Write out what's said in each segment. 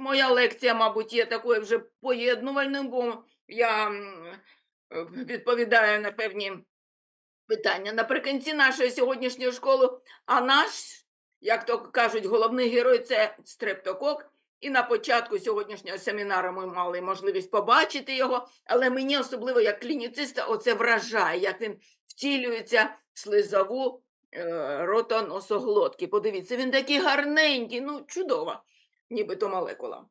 моя лекція, мабуть, є такою вже поєднувальною, бо я е, відповідаю на певні питання наприкінці нашої сьогоднішньої школи. А наш, як то кажуть, головний герой це стрептокок. І на початку сьогоднішнього семінару ми мали можливість побачити його, але мені особливо як клініциста оце вражає, як він втілюється в слизову е, ротоносоглотки. Подивіться, він такий гарненький, ну чудова, нібито молекула.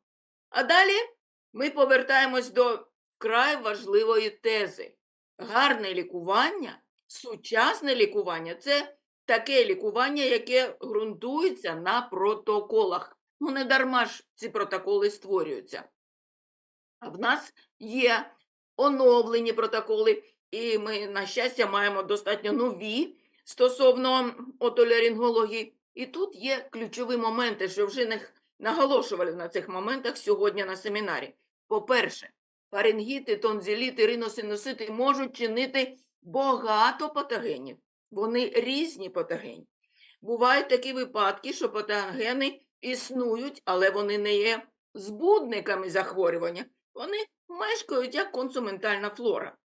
А далі ми повертаємось до вкрай важливої тези. Гарне лікування, сучасне лікування це таке лікування, яке ґрунтується на протоколах. Ну, не дарма ж ці протоколи створюються. А в нас є оновлені протоколи, і ми, на щастя, маємо достатньо нові стосовно отоларингології. І тут є ключові моменти, що вже не наголошували на цих моментах сьогодні на семінарі. По-перше, фарингіти, тонзиліти, риносинусити можуть чинити багато патогенів. Вони різні патогені. Бувають такі випадки, що патогени існують, але вони не є збудниками захворювання. Вони мешкають як консументальна флора.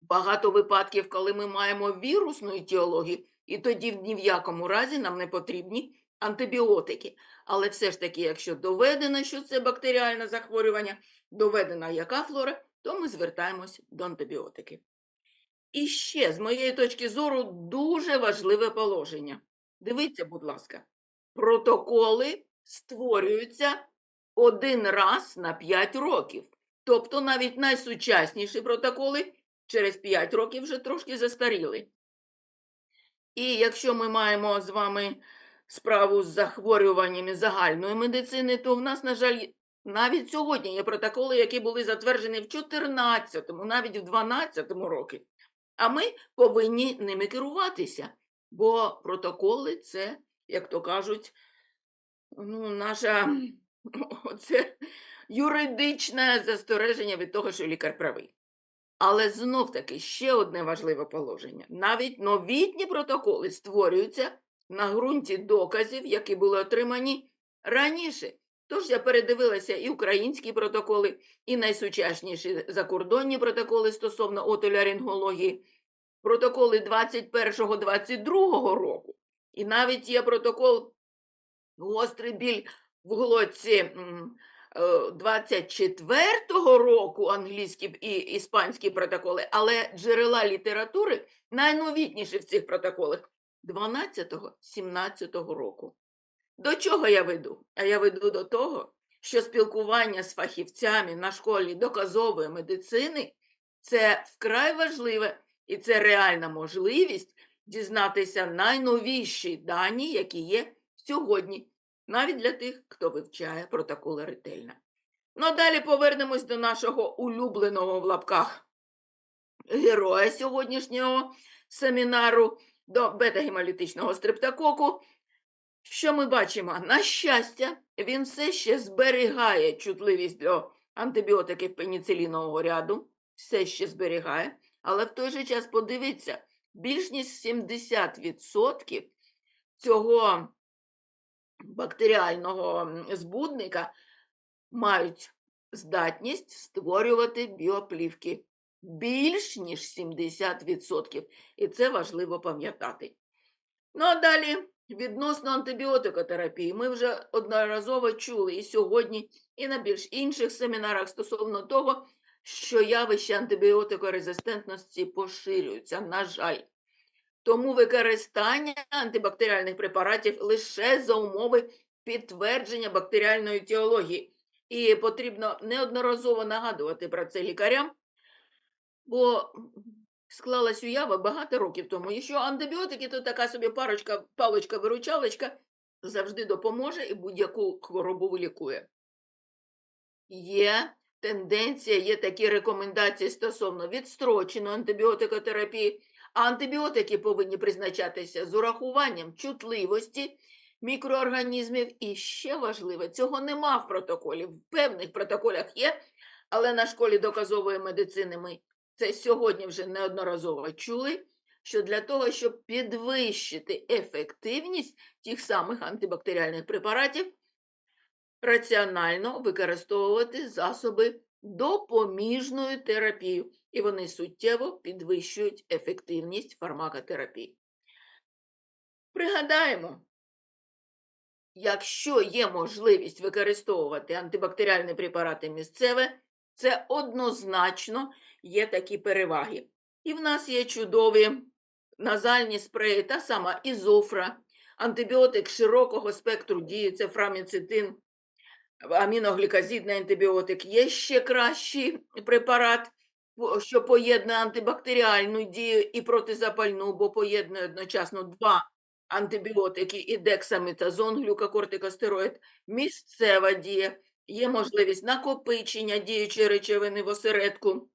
Багато випадків, коли ми маємо вірусну етіологію, і тоді ні в якому разі нам не потрібні антибіотики. Але все ж таки, якщо доведено, що це бактеріальне захворювання, доведена яка флора, то ми звертаємось до антибіотиків. І ще, з моєї точки зору, дуже важливе положення. Дивіться, будь ласка, протоколи створюються один раз на 5 років. Тобто навіть найсучасніші протоколи через 5 років вже трошки застаріли. І якщо ми маємо з вами справу з захворюваннями загальної медицини, то в нас, на жаль, навіть сьогодні є протоколи, які були затверджені в 14-му, навіть в 12-му році. А ми повинні ними керуватися, бо протоколи це, як то кажуть, ну, наша оце юридичне застереження від того, що лікар правий. Але знов таки ще одне важливе положення. Навіть новітні протоколи створюються на ґрунті доказів, які були отримані раніше. Тож я передивилася і українські протоколи, і найсучасніші закордонні протоколи стосовно отоларингології, протоколи 21-22 року. І навіть є протокол гострий біль в глотці е, 24-го року англійські і іспанські протоколи, але джерела літератури найновітніші в цих протоколах 12-17 року. До чого я веду? А я веду до того, що спілкування з фахівцями на школі доказової медицини це вкрай важливе і це реальна можливість дізнатися найновіші дані, які є сьогодні, навіть для тих, хто вивчає протоколи ретельно. Ну, а далі повернемось до нашого улюбленого в лапках героя сьогоднішнього семінару до бета-гемолітичного стрептококу. Що ми бачимо? На щастя, він все ще зберігає чутливість до антибіотиків пеніцилінового ряду, все ще зберігає, але в той же час подивіться, більш ніж 70% цього бактеріального збудника мають здатність створювати біоплівки. Більш ніж 70%. І це важливо пам'ятати. Ну а далі відносно антибіотикотерапії. Ми вже одноразово чули і сьогодні, і на більш інших семінарах стосовно того, що явище антибіотикорезистентності поширюються, на жаль. Тому використання антибактеріальних препаратів лише за умови підтвердження бактеріальної теології. І потрібно неодноразово нагадувати про це лікарям, бо склалась уява багато років тому, і що антибіотики то така собі парочка, паличка-виручалочка завжди допоможе і будь-яку хворобу вилікує. Є тенденція, є такі рекомендації стосовно відстроченої антибіотикотерапії, антибіотики повинні призначатися з урахуванням чутливості мікроорганізмів. І ще важливе, цього нема в протоколі. В певних протоколях є, але на школі доказової медицини ми це сьогодні вже неодноразово чули, що для того, щоб підвищити ефективність тих самих антибактеріальних препаратів, раціонально використовувати засоби допоміжної терапії, і вони суттєво підвищують ефективність фармакотерапії. Пригадаємо, якщо є можливість використовувати антибактеріальні препарати місцеве, це однозначно є такі переваги. І в нас є чудові назальні спреї, та сама ізофра, антибіотик широкого спектру дії, це фраміцитин, аміноглікозидний антибіотик. Є ще кращий препарат, що поєднує антибактеріальну дію і протизапальну, бо поєднує одночасно два антибіотики і дексаметазон, глюкокортикостероїд, місцева дія, є можливість накопичення діючої речовини в осередку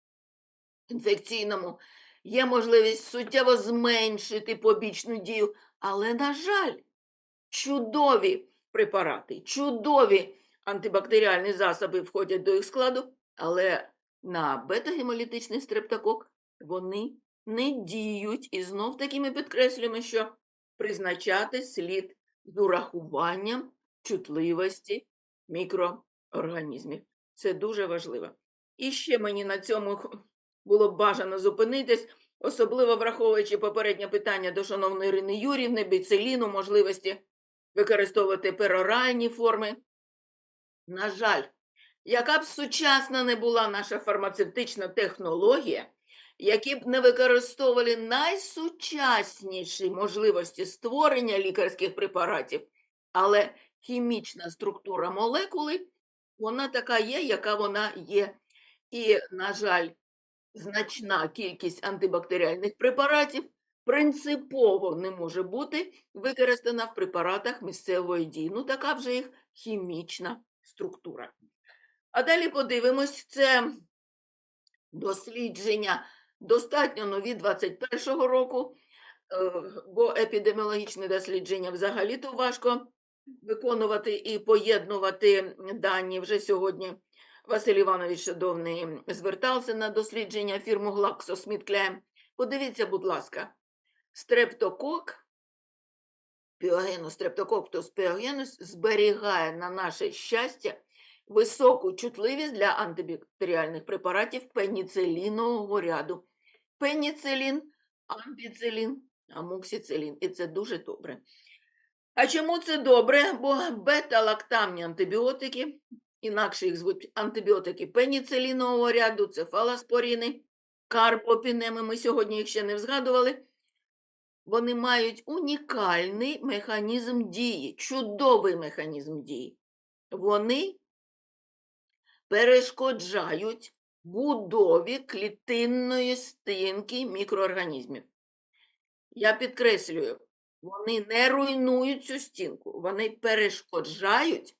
інфекційному, є можливість суттєво зменшити побічну дію, але, на жаль, чудові препарати, чудові антибактеріальні засоби входять до їх складу, але на бета-гемолітичний стрептокок вони не діють. І знов таки ми підкреслюємо, що призначати слід з урахуванням чутливості мікроорганізмів. Це дуже важливо. І ще мені на цьому було б бажано зупинитись, особливо враховуючи попереднє питання до шановної Ірини Юрівни, біцеліну, можливості використовувати пероральні форми. На жаль, яка б сучасна не була наша фармацевтична технологія, які б не використовували найсучасніші можливості створення лікарських препаратів, але хімічна структура молекули, вона така є, яка вона є. І, на жаль, значна кількість антибактеріальних препаратів принципово не може бути використана в препаратах місцевої дії. Ну, така вже їх хімічна структура. А далі подивимось, це дослідження достатньо нові 21-го року, е, бо епідеміологічне дослідження взагалі-то важко виконувати і поєднувати дані. Вже сьогодні Василь Іванович Шадовний звертався на дослідження фірму GlaxoSmithKline. Подивіться, будь ласка, стрептокок, піогенус стрептококтус піогенус зберігає на наше щастя високу чутливість для антибактеріальних препаратів пеніцилінового ряду. Пеніцилін, ампіцилін, амоксицилін. І це дуже добре. А чому це добре? Бо бета-лактамні антибіотики, інакше їх звуть антибіотики пеніцилінового ряду, цефалоспоріни, карпопінеми, ми сьогодні їх ще не згадували. Вони мають унікальний механізм дії, чудовий механізм дії. Вони перешкоджають будові клітинної стінки мікроорганізмів. Я підкреслюю, вони не руйнують цю стінку, вони перешкоджають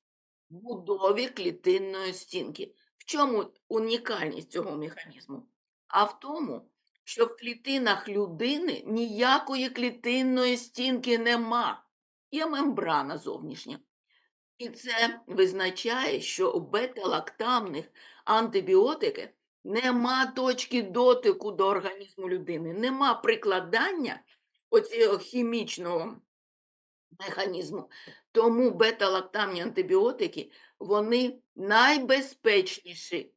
будові клітинної стінки. В чому унікальність цього механізму? А в тому, що в клітинах людини ніякої клітинної стінки нема. Є мембрана зовнішня. І це визначає, що у бета-лактамних антибіотиків нема точки дотику до організму людини, нема прикладання оцього хімічного механізму. Тому бета-лактамні антибіотики вони найбезпечніші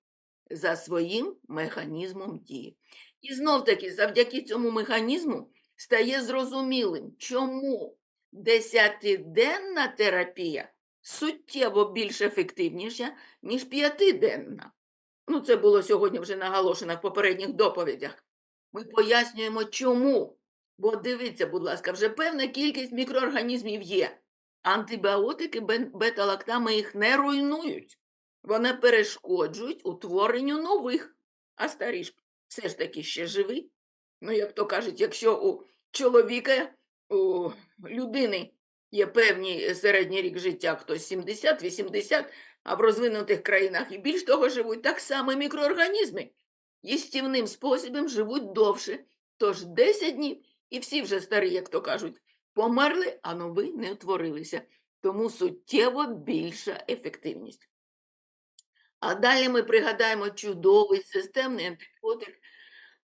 за своїм механізмом дії. І знов таки, завдяки цьому механізму стає зрозумілим, чому десятиденна терапія суттєво більш ефективніша, ніж п'ятиденна. Ну, це було сьогодні вже наголошено в попередніх доповідях. Ми пояснюємо, чому. Бо дивіться, будь ласка, вже певна кількість мікроорганізмів є. Антибіотики бета-лактами їх не руйнують. Вони перешкоджують утворенню нових, а старі ж все ж таки ще живі. Ну, як то кажуть, якщо у чоловіка, у людини є певний середній рік життя, хтось 70-80, а в розвинутих країнах і більш того живуть, так само мікроорганізми їстівним способом живуть довше. Тож 10 днів і всі вже старі, як то кажуть, померли, а нові не утворилися. Тому суттєво більша ефективність. А далі ми пригадаємо чудовий системний антибіотик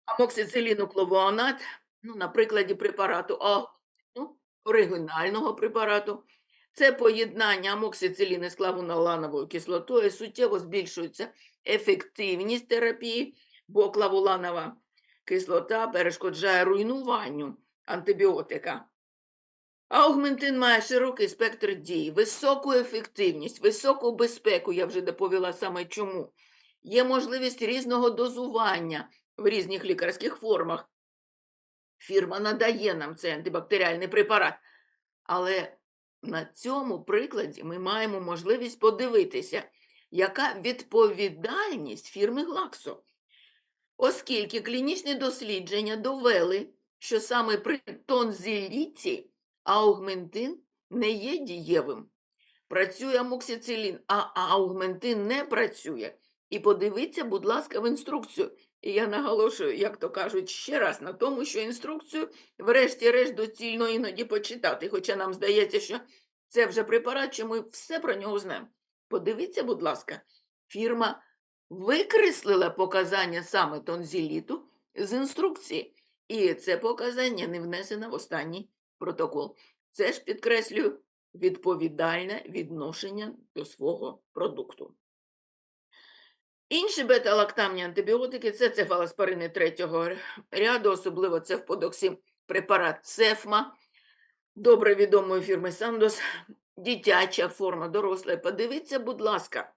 амоксицилінокловуонат, ну, на прикладі препарату А, ну, оригінального препарату. Це поєднання амоксициліни з клавунолановою кислотою суттєво збільшується ефективність терапії, бо клавуланова кислота перешкоджає руйнуванню антибіотика. Аугментин має широкий спектр дій, високу ефективність, високу безпеку, я вже доповіла саме чому. Є можливість різного дозування в різних лікарських формах. Фірма надає нам цей антибактеріальний препарат. Але на цьому прикладі ми маємо можливість подивитися, яка відповідальність фірми Глаксо. Оскільки клінічні дослідження довели, що саме при тонзиліті аугментин не є дієвим. Працює амоксицилін, а аугментин не працює. І подивіться, будь ласка, в інструкцію. І я наголошую, як то кажуть, ще раз на тому, що інструкцію, врешті-решт, доцільно іноді почитати. Хоча нам здається, що це вже препарат, що ми все про нього знаємо. Подивіться, будь ласка, фірма викреслила показання саме тонзиліту з інструкції, і це показання не внесено в останній протокол. Це ж підкреслюю відповідальне відношення до свого продукту. Інші бета-лактамні антибіотики це цефалоспорини третього ряду, особливо цефподоксим препарат Цефма, добре відомої фірми Сандос, дитяча форма, доросла. Подивіться, будь ласка,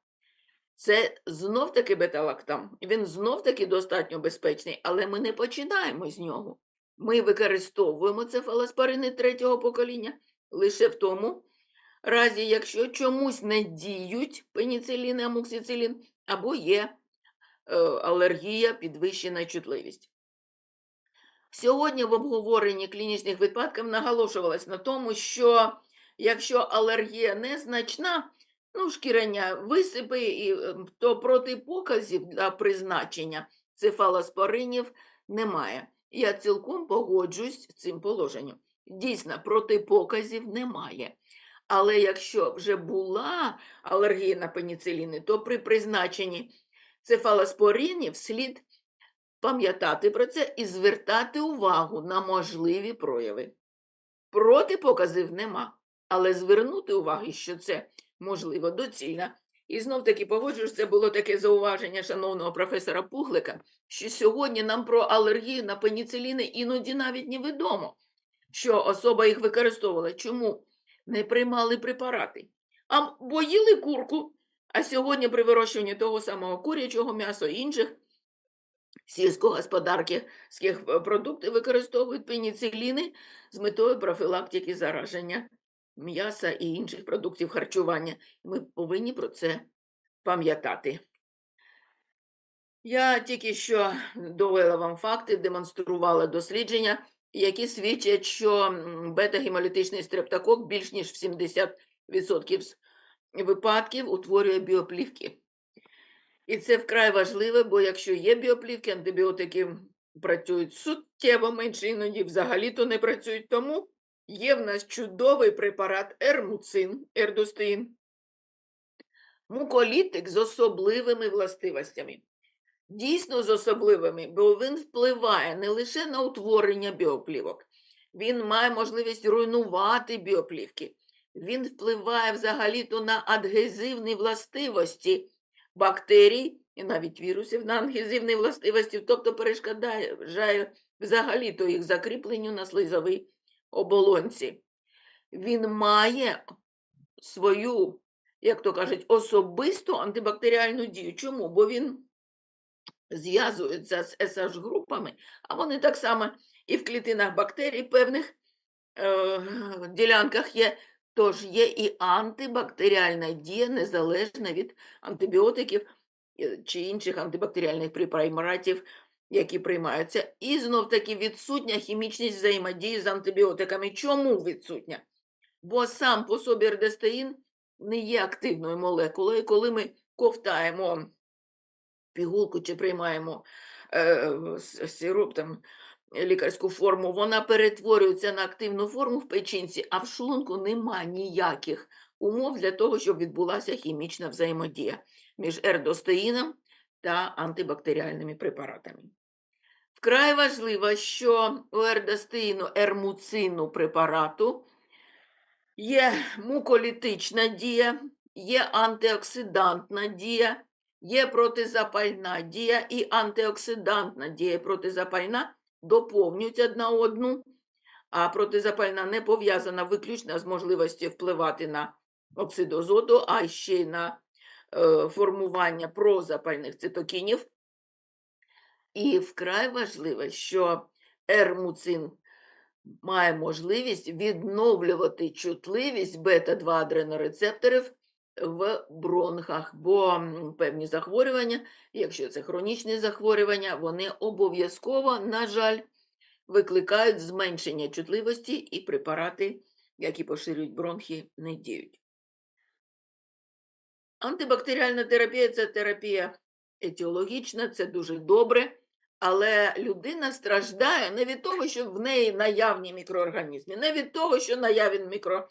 це знов-таки бета-лактам. Він знов-таки достатньо безпечний, але ми не починаємо з нього. Ми використовуємо цефалоспорини третього покоління лише в тому разі, якщо чомусь не діють пеніцилін і амоксицилін, або є е, алергія, підвищена чутливість. Сьогодні в обговоренні клінічних випадків наголошувалось на тому, що якщо алергія незначна, ну, шкірення висипи, і, е, то протипоказів для призначення цефалоспоринів немає. Я цілком погоджуюсь з цим положенням. Дійсно, протипоказів немає. Але якщо вже була алергія на пеніциліни, то при призначенні цефалоспоринів слід пам'ятати про це і звертати увагу на можливі прояви. Протипоказів нема, але звернути увагу, що це можливо доцільно. І знов таки погоджуюсь, це було таке зауваження шановного професора Пухлика, що сьогодні нам про алергію на пеніциліни іноді навіть невідомо, що особа їх використовувала. Чому? не приймали препарати, а м- бо їли курку. А сьогодні при вирощуванні того самого курячого м'яса інших сільськогосподарських е, продуктів використовують пеніциліни з метою профілактики зараження м'яса і інших продуктів харчування. Ми повинні про це пам'ятати. Я тільки що довела вам факти, демонструвала дослідження, які свідчать, що бета-гемолітичний стрептокок більш ніж в 70% випадків утворює біоплівки. І це вкрай важливо, бо якщо є біоплівки, антибіотики працюють суттєво менше, іноді взагалі-то не працюють. Тому є в нас чудовий препарат ермуцин, ердостеїн, муколітик з особливими властивостями. Дійсно з особливими, бо він впливає не лише на утворення біоплівок, він має можливість руйнувати біоплівки. Він впливає взагалі-то на адгезивні властивості бактерій і навіть вірусів на адгезивні властивості, тобто перешкоджає взагалі-то їх закріпленню на слизовій оболонці. Він має свою, як то кажуть, особисту антибактеріальну дію. Чому? Бо він зв'язуються з SH-групами, а вони так само і в клітинах бактерій певних е, ділянках є. Тож є і антибактеріальна дія незалежна від антибіотиків е, чи інших антибактеріальних препаратів, які приймаються. І знов таки відсутня хімічність взаємодії з антибіотиками. Чому відсутня? Бо сам по собі ердестеїн не є активною молекулою. Коли ми ковтаємо пігулку чи приймаємо е, сироп, там, лікарську форму, вона перетворюється на активну форму в печінці, а в шлунку нема ніяких умов для того, щоб відбулася хімічна взаємодія між ердостеїном та антибактеріальними препаратами. Вкрай важливо, що у ердостеїну ермуцину препарату Є муколітична дія, є антиоксидантна дія, є протизапальна дія і антиоксидантна дія протизапальна доповнюють одна одну, а протизапальна не пов'язана виключно з можливістю впливати на оксид азоту, а ще й на формування прозапальних цитокінів. І вкрай важливо, що ермуцин має можливість відновлювати чутливість бета-2 адренорецепторів в бронхах, бо певні захворювання, якщо це хронічні захворювання, вони обов'язково, на жаль, викликають зменшення чутливості і препарати, які поширюють бронхи, не діють. Антибактеріальна терапія це терапія етіологічна, це дуже добре, але людина страждає не від того, що в неї наявні мікроорганізми, не від того, що наявен мікро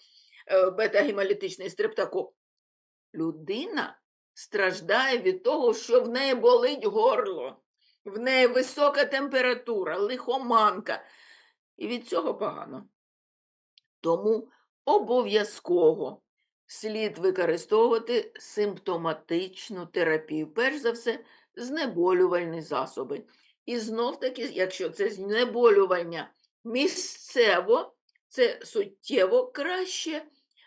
е, бета-гемолітичний стрептокок. Людина страждає від того, що в неї болить горло, в неї висока температура, лихоманка. І від цього погано. Тому обов'язково слід використовувати симптоматичну терапію. Перш за все, знеболювальні засоби. І знов таки, якщо це знеболювання місцево, це суттєво краще,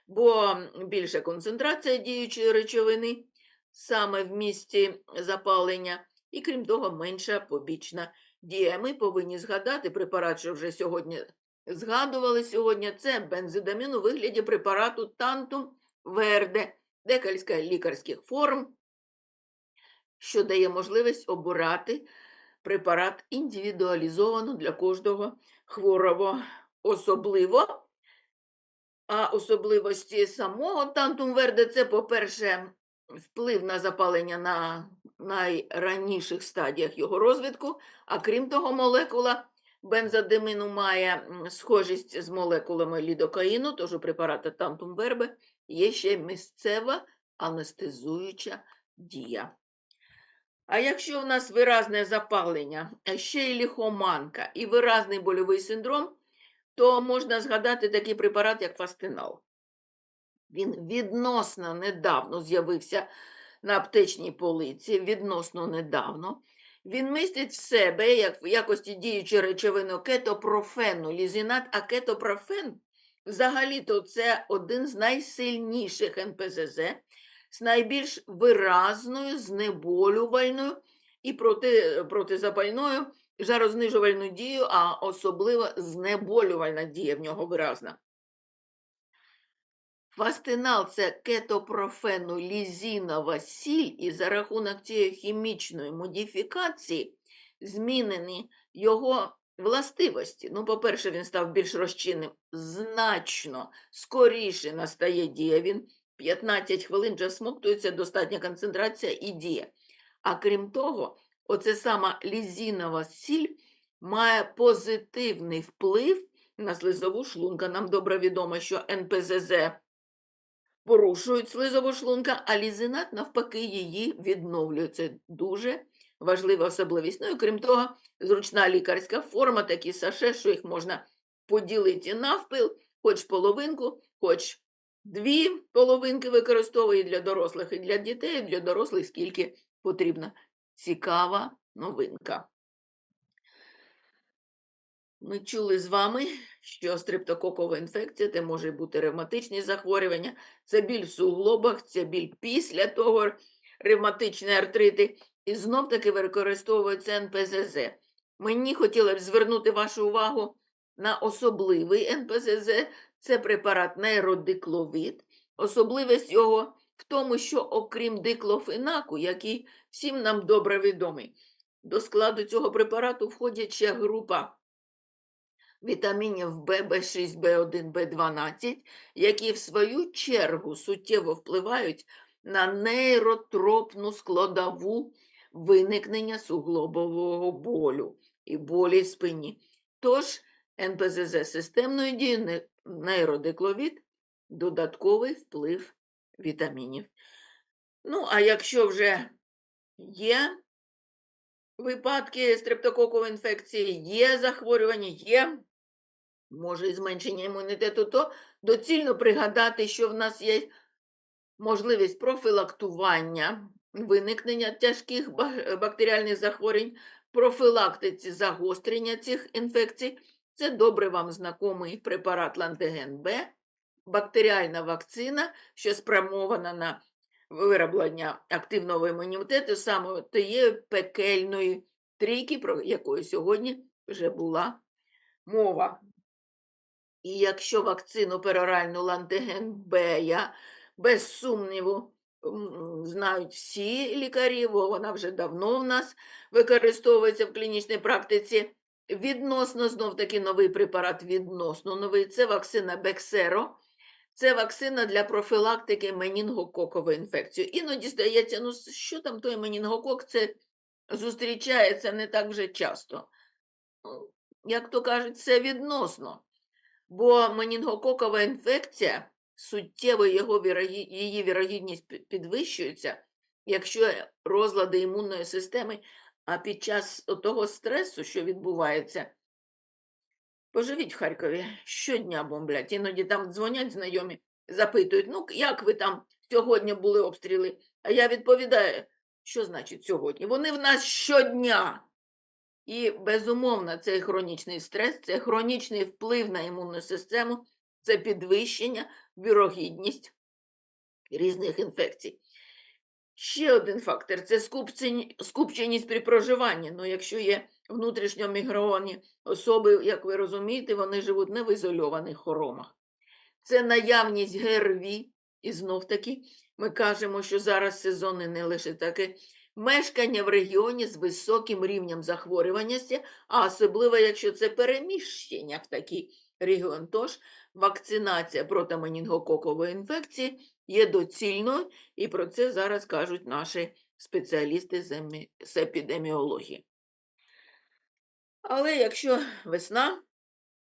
бо більша концентрація діючої речовини саме в місці запалення, і крім того, менша побічна дія. Ми повинні згадати препарат, що вже сьогодні згадували сьогодні, це бензидамін у вигляді препарату Тантум Верде, декілька лікарських форм, що дає можливість обирати препарат індивідуалізовано для кожного хворого особливо. А особливості самого тантум верде це, по-перше, вплив на запалення на найраніших стадіях його розвитку, а крім того, молекула бензодимину має схожість з молекулами лідокаїну, тож у препарата тантум вербе є ще місцева анестезуюча дія. А якщо у нас виразне запалення, а ще й ліхоманка і виразний больовий синдром, то можна згадати такий препарат, як фастинал. Він відносно недавно з'явився на аптечній полиці, відносно недавно. Він містить в себе, як в якості діючої речовини кетопрофену, лізинат, а кетопрофен взагалі-то це один з найсильніших НПЗЗ з найбільш виразною, знеболювальною і проти, протизапальною жарознижувальною дією, а особливо знеболювальна дія в нього виразна. Фастинал це кетопрофенолізінова сіль, і за рахунок цієї хімічної модифікації змінені його властивості. Ну, по-перше, він став більш розчинним, значно скоріше настає дія. Він 15 хвилин вже всмоктується, достатня концентрація і діє. А крім того, оце сама лізінова сіль має позитивний вплив на слизову шлунка. Нам добре відомо, що НПЗЗ порушують слизову шлунка, а лізинат навпаки її відновлює. Це дуже важлива особливість. Ну і крім того, зручна лікарська форма, такі саше, що їх можна поділити навпіл, хоч половинку, хоч дві половинки використовує для дорослих, і для дітей, і для дорослих скільки потрібно. Цікава новинка. Ми чули з вами, що стрептококова інфекція це може бути ревматичні захворювання, це біль в суглобах, це біль після того ревматичні артрити. І знов таки використовується НПЗЗ. Мені хотіла б звернути вашу увагу на особливий НПЗЗ. Це препарат нейродикловид. Особливість його в тому, що окрім диклофенаку, який всім нам добре відомий, до складу цього препарату входять ще група вітамінів В, В6, В1, В12, які в свою чергу суттєво впливають на нейротропну складову виникнення суглобового болю і болі в спині. Тож НПЗЗ системної дії не- нейродикловід – додатковий вплив вітамінів. Ну, а якщо вже є випадки стрептококової інфекції, є захворювання, є може і зменшення імунітету, то доцільно пригадати, що в нас є можливість профілактування виникнення тяжких бактеріальних захворювань, профілактиці загострення цих інфекцій. Це добре вам знайомий препарат Лантиген Б, бактеріальна вакцина, що спрямована на вироблення активного імунітету саме тієї пекельної трійки, про якої сьогодні вже була мова. І якщо вакцину пероральну лантиген Б, я без сумніву знають всі лікарі, бо вона вже давно в нас використовується в клінічній практиці. Відносно знов таки новий препарат, відносно новий це вакцина Бексеро. Це вакцина для профілактики менінгококової інфекції. Іноді здається, ну що там той менінгокок, це зустрічається не так вже часто. Ну, Як то кажуть, це відносно. Бо менінгококова інфекція, суттєво його вірогі- її вірогідність підвищується, якщо розлади імунної системи, а під час того стресу, що відбувається, поживіть в Харкові, щодня бомблять, іноді там дзвонять знайомі, запитують, ну як ви там сьогодні були обстріли? А я відповідаю, що значить сьогодні? Вони в нас щодня. І, безумовно, цей хронічний стрес, це хронічний вплив на імунну систему, це підвищення, вірогідність різних інфекцій. Ще один фактор це скупченість при проживанні. Ну, якщо є внутрішньомігровані особи, як ви розумієте, вони живуть не в ізольованих хоромах. Це наявність ГРВІ, і знов таки ми кажемо, що зараз сезони не лише таке. Мешкання в регіоні з високим рівнем захворюваності, а особливо, якщо це переміщення в такий регіон. Тож вакцинація проти менінгококової інфекції є доцільною, і про це зараз кажуть наші спеціалісти з епідеміології. Але якщо весна,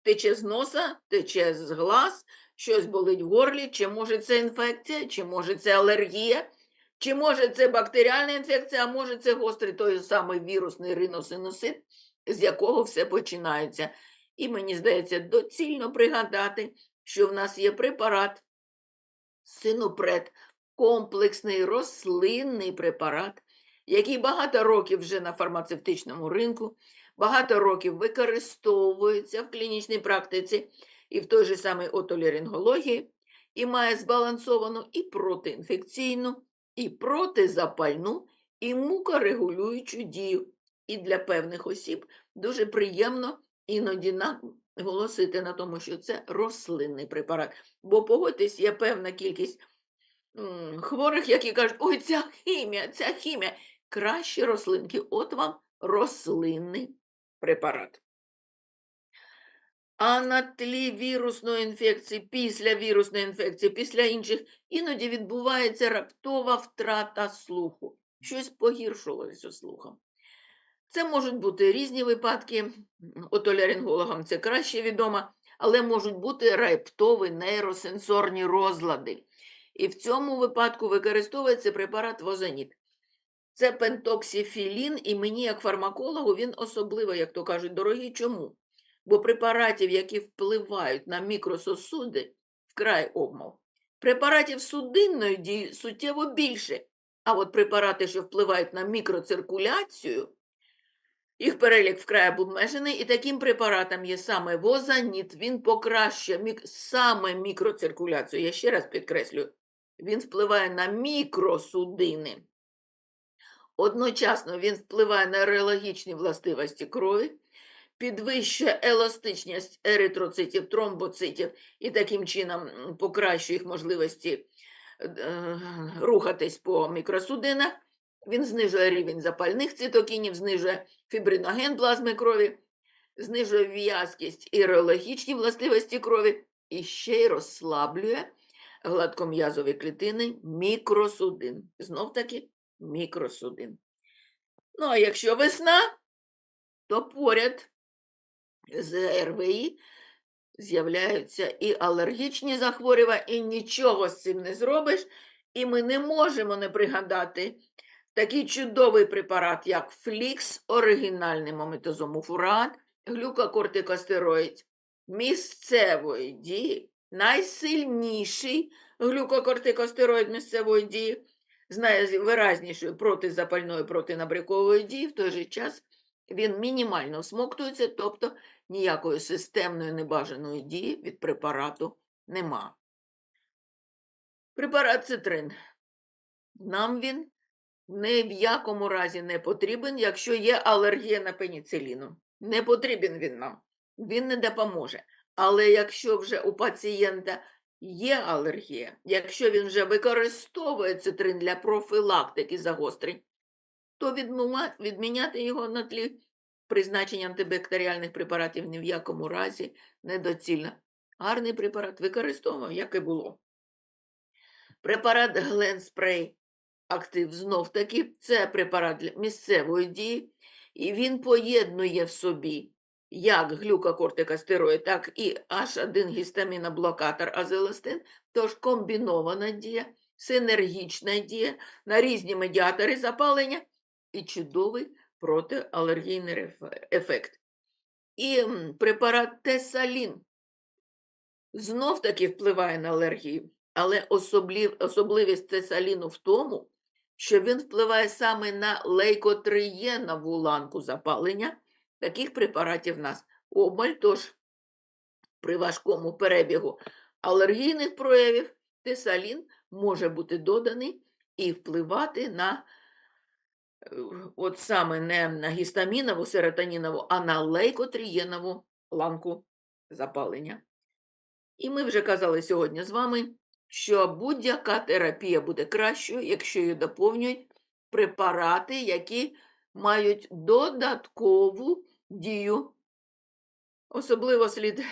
тече з носа, тече з глаз, щось болить в горлі, чи може це інфекція, чи може це алергія, чи може це бактеріальна інфекція, а може це гострий той самий вірусний риносинусит, з якого все починається. І мені здається, доцільно пригадати, що в нас є препарат синопред, комплексний рослинний препарат, який багато років вже на фармацевтичному ринку, багато років використовується в клінічній практиці і в той же самій отоларингології, і має збалансовану і протиінфекційну, і протизапальну, і мукорегулюючу дію. І для певних осіб дуже приємно іноді наголосити на тому, що це рослинний препарат. Бо погодьтесь, є певна кількість хворих, які кажуть, ой, ця хімія, ця хімія. Краще рослинки, от вам рослинний препарат. А на тлі вірусної інфекції, після вірусної інфекції, після інших, іноді відбувається раптова втрата слуху. Щось погіршувалося слухом. Це можуть бути різні випадки, м, отоларингологам це краще відомо, але можуть бути раптові нейросенсорні розлади. І в цьому випадку використовується препарат возаніт. Це пентоксифілін, і мені, як фармакологу, він особливо, як то кажуть, дорогий. Чому? Бо препаратів, які впливають на мікрососуди, вкрай обмал. Препаратів судинної дії суттєво більше. А от препарати, що впливають на мікроциркуляцію, їх перелік вкрай обмежений, і таким препаратом є саме возаніт. Він покращує мік... саме мікроциркуляцію. Я ще раз підкреслюю, він впливає на мікросудини. Одночасно він впливає на реологічні властивості крові, підвищує еластичність еритроцитів, тромбоцитів і таким чином покращує їх можливості е, рухатись по мікросудинах. Він знижує рівень запальних цитокінів, знижує фібриноген плазми крові, знижує в'язкість і реологічні властивості крові і ще й розслаблює гладком'язові клітини мікросудин. Знов таки мікросудин. Ну, а якщо весна, то поряд з РВІ з'являються і алергічні захворювання, і нічого з цим не зробиш. І ми не можемо не пригадати такий чудовий препарат, як флікс, оригінальний мометозомуфурат, глюкокортикостероїд місцевої дії, найсильніший глюкокортикостероїд місцевої дії з найвиразнішою протизапальною протинабряковою дією, в той же час він мінімально всмоктується, тобто ніякої системної небажаної дії від препарату нема. Препарат цитрин. Нам він ні в якому разі не потрібен, якщо є алергія на пеніциліну. Не потрібен він нам, він не допоможе. Але якщо вже у пацієнта є алергія, якщо він вже використовує цитрин для профілактики загострень, то відміняти його на тлі призначення антибактеріальних препаратів ні в якому разі недоцільно. Гарний препарат використовував, як і було. Препарат Гленспрей актив знов таки це препарат для місцевої дії, і він поєднує в собі як глюкокортикостероїд, так і H1 гістаміноблокатор азеластин, тож комбінована дія, синергічна дія на різні медіатори запалення і чудовий протиалергійний ефект. І препарат Тесалін знов таки впливає на алергію, але особлів, особливість тесаліну в тому, що він впливає саме на лейкотриєнову ланку запалення. Таких препаратів в нас обмаль, тож при важкому перебігу алергійних проявів тесалін може бути доданий і впливати на от саме не на гістамінову, серотонінову, а на лейкотрієнову ланку запалення. І ми вже казали сьогодні з вами, що будь-яка терапія буде кращою, якщо її доповнюють препарати, які мають додаткову дію. Особливо слід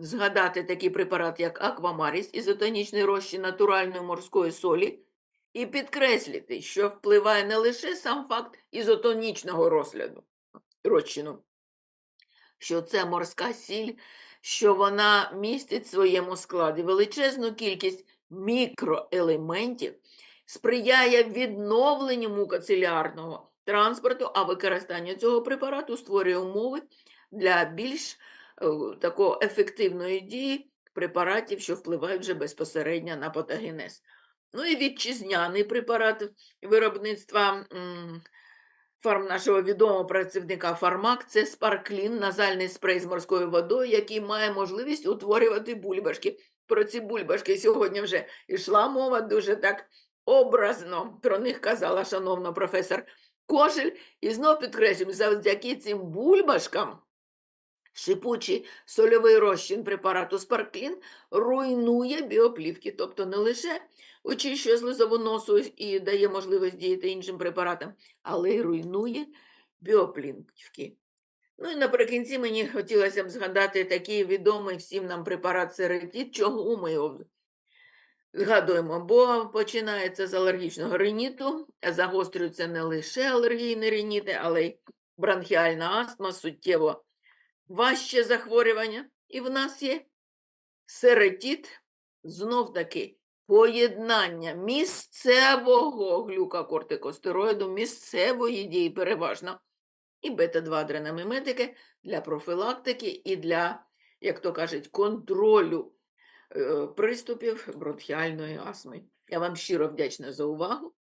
згадати такий препарат, як аквамаріс, ізотонічний розчин натуральної морської солі, і підкреслити, що впливає не лише сам факт ізотонічного розгляду розчину, що це морська сіль, що вона містить в своєму складі величезну кількість мікроелементів, сприяє відновленню мукоцилярного транспорту, а використання цього препарату створює умови для більш е, такого ефективної дії препаратів, що впливають вже безпосередньо на патогенез. Ну і вітчизняний препарат виробництва фарм нашого відомого працівника Фармак це спарклін, назальний спрей з морською водою, який має можливість утворювати бульбашки. Про ці бульбашки сьогодні вже йшла мова дуже так образно. Про них казала шановна професор Кошель. І знов підкреслюємо, завдяки цим бульбашкам шипучий сольовий розчин препарату спарклін руйнує біоплівки, тобто не лише очищує слизову носу і дає можливість діяти іншим препаратам, але й руйнує біоплівки. Ну і наприкінці мені хотілося б згадати такий відомий всім нам препарат серетіт, чого ми його згадуємо, бо починається з алергічного риніту, загострюються не лише алергійні риніти, але й бронхіальна астма, суттєво важче захворювання. І в нас є серетіт, знов таки поєднання місцевого глюкокортикостероїду, місцевої дії переважно, і бета-2 адреnomіметики для профілактики і для, як то кажуть, контролю е, приступів бронхіальної астми. Я вам щиро вдячна за увагу.